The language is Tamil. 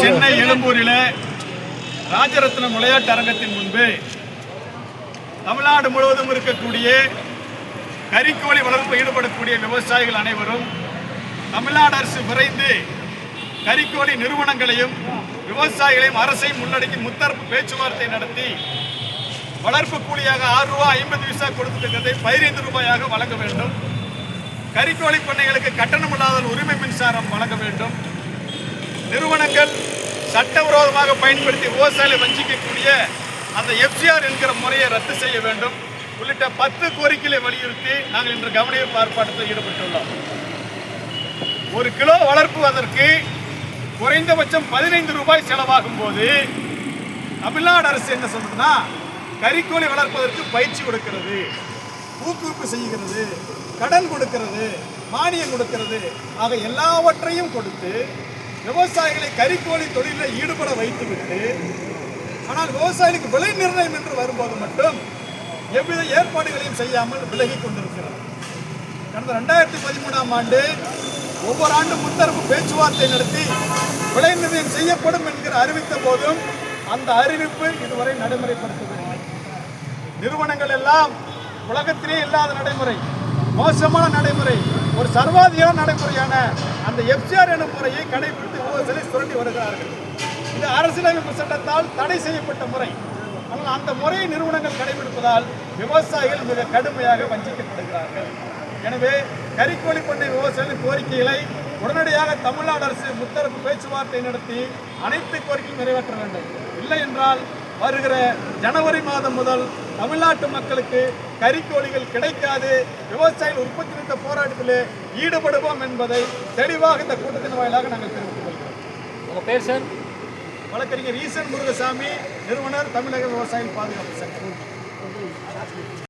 சென்னை எழும்பூரில் ராஜரத்னம் விளையாட்டு அரங்கத்தின் முன்பு தமிழ்நாடு முழுவதும் இருக்கக்கூடிய கறிக்கோழி வளர்ப்பு ஈடுபடக்கூடிய விவசாயிகள் அனைவரும் தமிழ்நாடு அரசு விரைந்து கறிக்கோழி நிறுவனங்களையும் விவசாயிகளையும் அரசையும் உள்ளடக்கி முத்தரப்பு பேச்சுவார்த்தை நடத்தி வளர்ப்பு கூலியாக ஆறு ரூபாய் ஐம்பது பைசா கொடுத்திருக்கிறதை பதினைந்து ரூபாயாக வழங்க வேண்டும். கறிக்கோழி பண்ணைகளுக்கு கட்டணமில்லாத உரிமை மின்சாரம் வழங்க வேண்டும். நிறுவனங்கள் சட்டவிரோதமாக பயன்படுத்தி விவசாயிகளை வஞ்சிக்கக்கூடிய அந்த எஃப்சிஆர் என்கிற முறையை ரத்து செய்ய வேண்டும். உள்ளிட்ட பத்து கோரிக்கைகளை வலியுறுத்தி நாங்கள் இன்று கவனிப்பு ஆர்ப்பாட்டத்தில் ஈடுபட்டுள்ளோம். ஒரு கிலோ வளர்ப்புவதற்கு குறைந்தபட்சம் பதினைந்து ரூபாய் செலவாகும் போது தமிழ்நாடு அரசு என்ன சொல்றதுன்னா கறிக்கோழி வளர்ப்பதற்கு பயிற்சி கொடுக்கிறது ஊக்குவிப்பு செய்கிறது கடன் கொடுக்கிறது மானியம் கொடுக்கிறது. ஆக எல்லாவற்றையும் கொடுத்து விவசாயிகளை கறிக்கோழி தொழிலில் ஈடுபட வைத்துவிட்டு ஆனால் விவசாயிகளுக்கு விலை நிர்ணயம் என்று வரும்போது மட்டும் எவ்வித ஏற்பாடுகளையும் செய்யாமல் விலகி கொண்டிருக்கிறார். கடந்த ரெண்டாயிரத்தி பதிமூணாம் ஆண்டு ஒவ்வொரு ஆண்டும் முத்தரப்பு பேச்சுவார்த்தை நடத்தி விலை நிர்ணயம் செய்யப்படும் என்கிற அறிவித்த போதும் அந்த அறிவிப்பு இதுவரை நடைமுறைப்படுத்தவில்லை. நிறுவனங்கள் எல்லாம் உலகத்திலே இல்லாத நடைமுறை மோசமான நடைமுறை ஒரு சர்வாதிகார நடைமுறையான அந்த எஃப்சிஆர் எனும் முறையை கடைபிடித்து விவசாயிகளை சுரண்டி வருகிறார்கள். இது அரசியலமைப்பு சட்டத்தால் தடை செய்யப்பட்ட முறை. ஆனால் அந்த முறையை நிறுவனங்கள் கடைபிடிப்பதால் விவசாயிகள் மிக கடுமையாக வஞ்சிக்கப்படுகிறார்கள். எனவே கறிக்கோழி பண்ணை விவசாயிகளின் கோரிக்கைகளை உடனடியாக தமிழ்நாடு அரசு முத்தரப்பு பேச்சுவார்த்தை நடத்தி அனைத்து கோரிக்கையும் நிறைவேற்ற வேண்டும். இல்லை என்றால் வருகிற ஜனவரி மாதம் முதல் தமிழ்நாட்டு மக்களுக்கு கறிக்கோழிகள் கிடைக்காது விவசாயிகள் உற்பத்தி நிறுத்த போராட்டத்தில் ஈடுபடுவோம் என்பதை தெளிவாக இந்த கூட்டத்தின் வாயிலாக நாங்கள் தெரிவித்துக் கொள்கிறோம். உங்க பேர் சார்? வழக்கறிஞர் ஈசன் முருகசாமி நிறுவனர் தமிழக விவசாயிகள் பாதுகாப்பு சங்கம்.